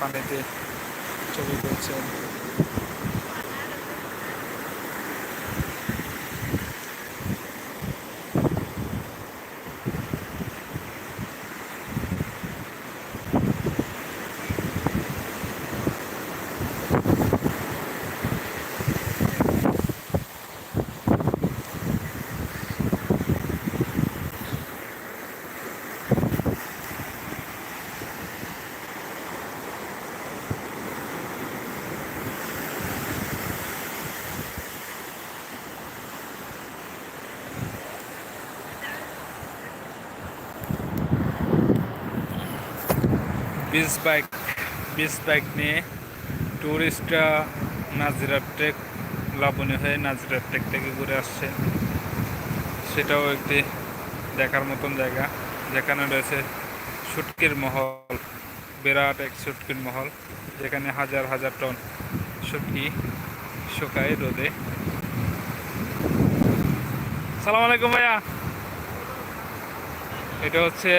পানিতে ছবি তুলছেন বিচ বাইক বিচ বাইক নিয়ে ট্যুরিস্টরা নাজিরা ট্রেক লাবণী হয়ে নাজিরা ট্রেক থেকে ঘুরে আসছে। সেটাও একটি দেখার মতন জায়গা। যেখানে রয়েছে সুটকির মহল, বিরাট এক সুটকির মহল, যেখানে হাজার হাজার টন শুটকি শুকায় রোদে। সালাম আলাইকুম ভাইয়া। এটা হচ্ছে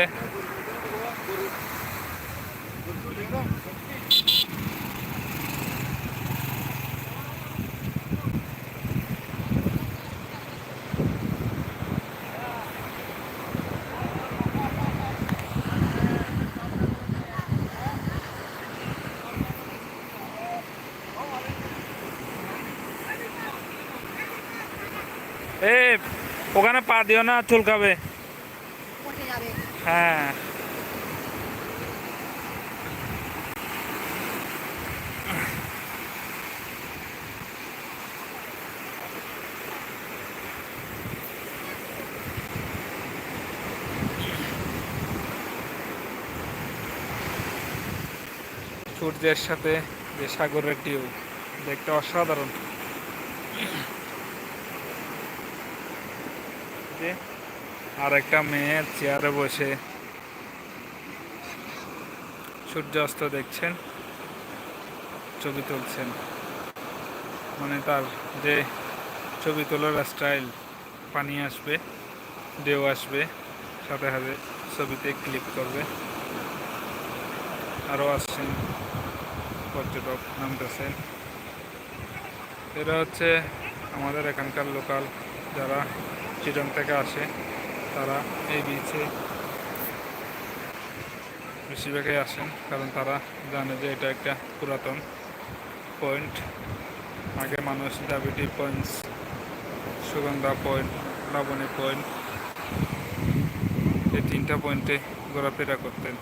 এ ওখানে পা দিও না চুলকাবে। হ্যাঁ। সূর্যের সাথে যে সাগরের ঢেউ দেখতে অসাধারণ। যে আর একটা মেয়ের চেয়ারে বসে। সূর্যাস্ত দেখছেন, ছবি তুলছেন। মানে তার যে ছবি তোলার স্টাইল পানি আসবে, ঢেউ আসবে, সাথে সাথে ছবিতে ক্লিক করবে। আরও আসছেন পর্যটক নামতেছেন এরা হচ্ছে আমাদের এখানকার লোকাল যারা চিটং থেকে আসে। তারা এই বিচে বেশিরভাগই আসেন, কারণ তারা জানে যে এটা একটা পুরাতন পয়েন্ট আগে মানুষ ডাবিটি points Sugandha point Labani point এই তিনটা পয়েন্টে ঘোরাফেরা করতেন।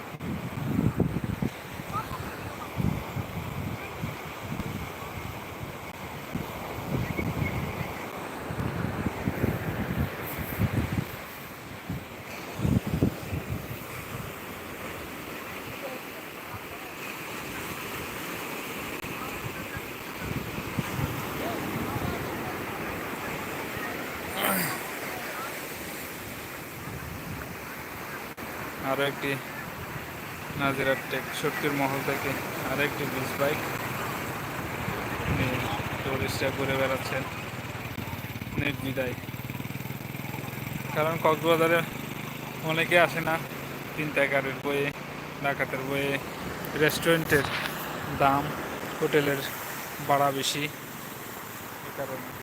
আরও একটি নাজিরার টেক শক্তির মহল থেকে আরও একটি বিচ বাইক টুরিস্টরা ঘুরে বেড়াচ্ছেন। নির্বিদায় কারণ কক্সবাজারে অনেকে আসে না। গাড়ির বয়ে ডাকাতের বইয়ে রেস্টুরেন্টের দাম, হোটেলের ভাড়া বেশি। এ কারণে।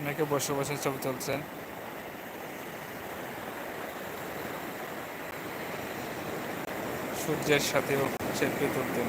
অনেকে বসে বসে ছবি তুলছেন। সূর্যের সাথেও সেলফি তুলতেন।